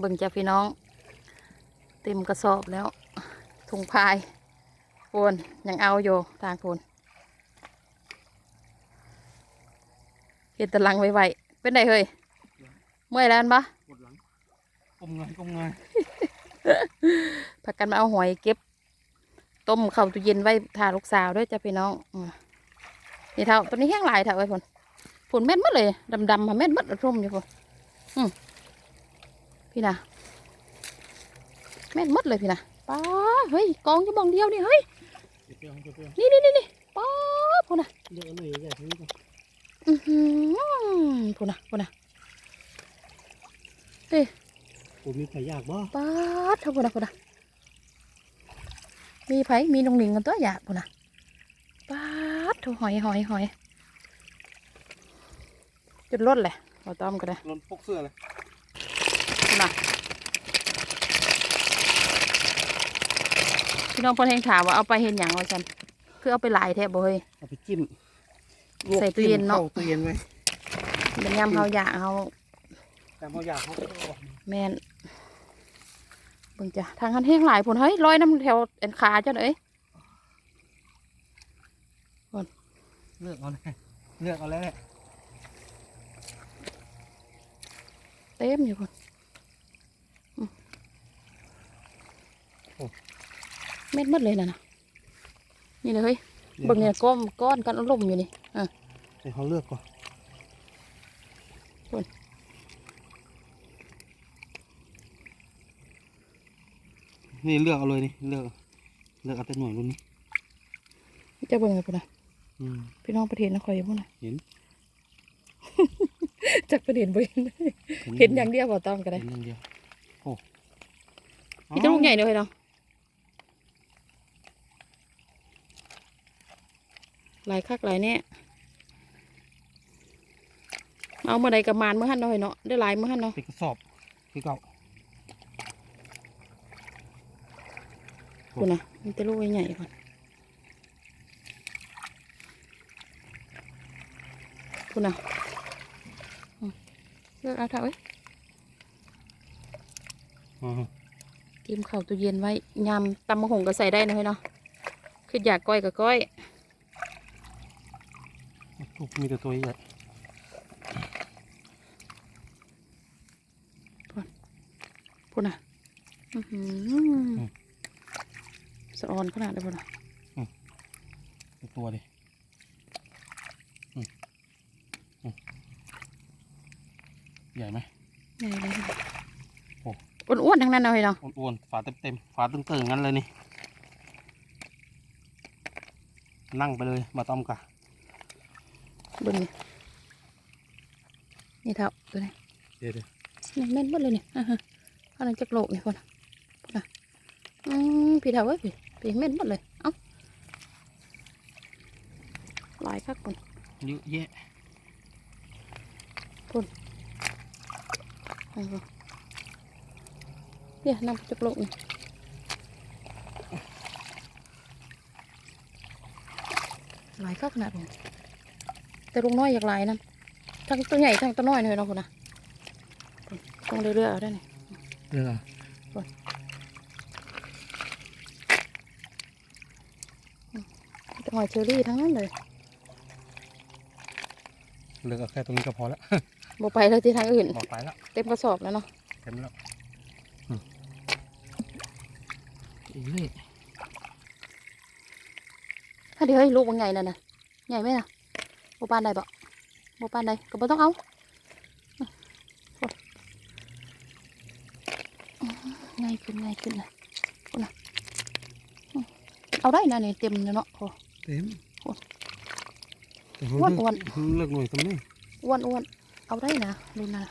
เบิ่งจ้าพี่น้อง เต็มกระสอบแล้วถุงพายโอนยังเอาอยู่ทางโคนเห็ดตะลังไวๆเป็นไงเฮ้ยเมื่อยแล้วอันปะปวดหลังก้มเงยก้มเงยพักกันมาเอาหอยเก็บ ต้มเข้าตู้เย็นไว้ทาลูกสาวด้วยจ้าพี่น้องอืมนี่เท่าตัวนี้แห้งหลายเท่าไอ้ผลผลแม่นหมดเลยดำๆมาแม่นหมดร่มอยู่พนอืม พี่นะแม่นหมดเลยพี่นะป้าเฮ้ยกองจะบองเดียวนี่เฮ้ยเจ็บเปรี้ยวเจ็บเปรี้ยวนี่นี่นี่นี่ป้าพูนะเลือกอะไรใหญ่ทั้งนี้ก่อนอือหือพูนะพูนะเฮ้ยผมมีไผ่ยากบ่ป้าดเท่าพูนะพูนะมีไผมีนงหนิงกันตัวอยากพูนะป้าดเท่าหอยหอยหอยจุดรถเลยเราต้อมกันเลยรนปกเสื้อเลย พูนะพี่น้องเพนเฮงถามว่าเอาไปเห็นอย่างวะฉันคือเอาไปหลายแทบบ่เฮ้ย เอาไปจิ้มใส่ตู้เย็นเนาะ ข้ตู้เย็นไว้เป็นยำเขาอยากเขาแต่เขาอยากเขาก็เอาออกแม่นเบิ่งจ้ะทางคันแห้งหลายผลเฮ้ยลอยน้ำแถวเอ็นขาจ้ะเอ้ยเลือกเอาเลยเลือกเอาแล้วแหละเต็มอยู่คนอืม เม็ดหมดเลยนะนะนี่เลยเฮ้ยเบิ่งเนี่ยก้อมก้อนกันอารมณ์อยู่นี่อะเดี๋ยวเขาเลือกก่อนส่วนนี่เลือกเอาเลยนี่เลือกเลือกเอาแต่หน่วยรุ่นนี้จะเบิ่งเลยพุ่นนะอืมพี่น้องประเทศนครอยู่พุ่นนะเห็นจากประเทศบ่เห็นเห็นอย่างเดียวบ่ต้องก็ได้เห็นอย่างเดียวโอ้พี่ต้องลูกใหญ่เลยเนาะ หลายคักหลายแน่เอาเมื่อใดกับมานเมื่อหันเนาะเฮ้ยเนาะได้หลายเมื่อหันเนาะเป็นกระสอบคือเก่าคุณนะมันจะลูกใหญ่ๆก่อนคุณนะอืมเลือกเอาเถอะเอ้ยอืมเตรียมข้าวตู้เย็นไว้ยำตำมะฮงก็ใส่ได้นะเฮ้ยเนาะคืออยากก้อยก็ก้อยลูก มีแต่ตัวใหญ่คุณนะอื้อหือสะออนขนาดเลยคุณนะเป็นตัวดิอืมอืมใหญ่ไหมใหญ่เลยค่ะโอ้อ้วนๆทั้งนั้นเลยเนาะอ้วนๆฝาเต็มๆฝาตึงๆงั้นเลยนี่ นั่งไปเลยมาต้อมกะ เบิ่งนี่นี่เท่าตัวนี้เดี๋ยวนี่แม่นหมดเลยนี่อ่าฮะอันนั้นจักโลกนี่คนน่ะพุ่นน่ะอืมพี่เท่าเว้ยพี่พี่แม่นหมดเลยเอ้าหลายคักคนเยอะแยะเอาบ่เนี่ยนำจักโลกนี่หลายคักขนาดนี้ แต่ลุงน้อยอยากหลายนะทั้งตัวใหญ่ทั้งตัวน้อยเลยเนาะคุณนะต้องเรื่อยๆเอาได้นี่เลือกเอาแต่หอยเชอรี่ทั้งนั้นเลยเลือกเอาแค่ตรงนี้ก็พอแล้วบ่ไปเลยที่ทางอื่นบอกไปแล้วเต็มกระสอบแล้วเนาะเต็มแล้วอืมอีกเลยถ้าเดี๋ยวให้ลูกมันใหญ่นั่นน่ะใหญ่ไหมน่ะ บ่ปานใดบ่บ่ปานใดก็บ่ต้องเอาอื้อง่ายขึ้นง่ายขึ้นนะพุ่นน่ะอื้อเอาได้นะนี่เต็มแล้วเนาะโอ้เต็มโอ้แต่เขาอ้วนเลือกอ้วนเลือกหน่วยตรงนี้อ้วนอ้วนเอาได้นะดูนะ